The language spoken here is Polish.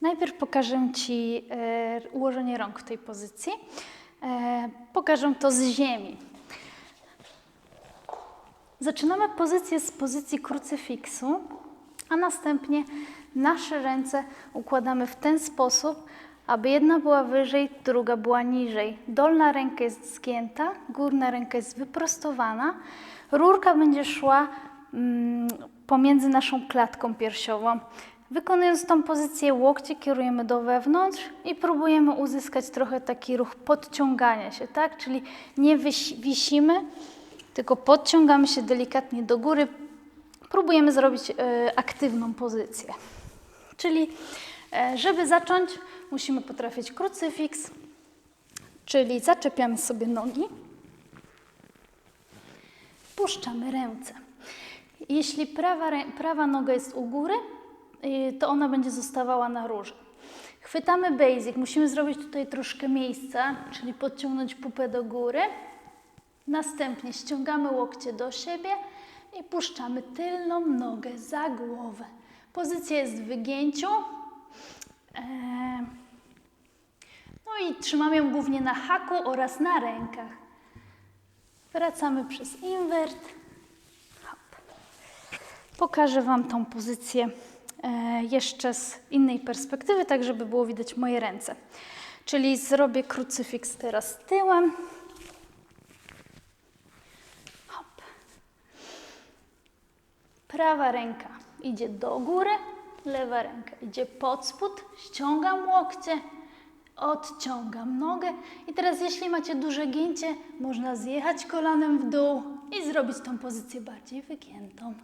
Najpierw pokażę Ci e, ułożenie rąk w tej pozycji. E, pokażę to z ziemi. Zaczynamy pozycję z pozycji krucyfiksu, a następnie nasze ręce układamy w ten sposób, aby jedna była wyżej, druga była niżej. Dolna ręka jest zgięta, górna ręka jest wyprostowana. Rurka będzie szła mm, pomiędzy naszą klatką piersiową. Wykonując tą pozycję, łokcie kierujemy do wewnątrz i próbujemy uzyskać trochę taki ruch podciągania się, tak? Czyli nie wisimy, tylko podciągamy się delikatnie do góry. Próbujemy zrobić e, aktywną pozycję. Czyli, e, żeby zacząć, musimy potrafić krucyfiks, czyli zaczepiamy sobie nogi, puszczamy ręce. Jeśli prawa, prawa noga jest u góry, y, to ona będzie zostawała na róże. Chwytamy basic, musimy zrobić tutaj troszkę miejsca, czyli podciągnąć pupę do góry. Następnie ściągamy łokcie do siebie i puszczamy tylną nogę za głowę. Pozycja jest w wygięciu. Eee, No i trzymamy ją głównie na haku oraz na rękach. Wracamy przez inwert. Hop. Pokażę Wam tą pozycję e, jeszcze z innej perspektywy, tak żeby było widać moje ręce. Czyli zrobię krucyfiks teraz tyłem. Hop. Prawa ręka idzie do góry, lewa ręka idzie pod spód, ściągam łokcie, odciągam nogę i teraz jeśli macie duże gięcie, można zjechać kolanem w dół i zrobić tą pozycję bardziej wygiętą.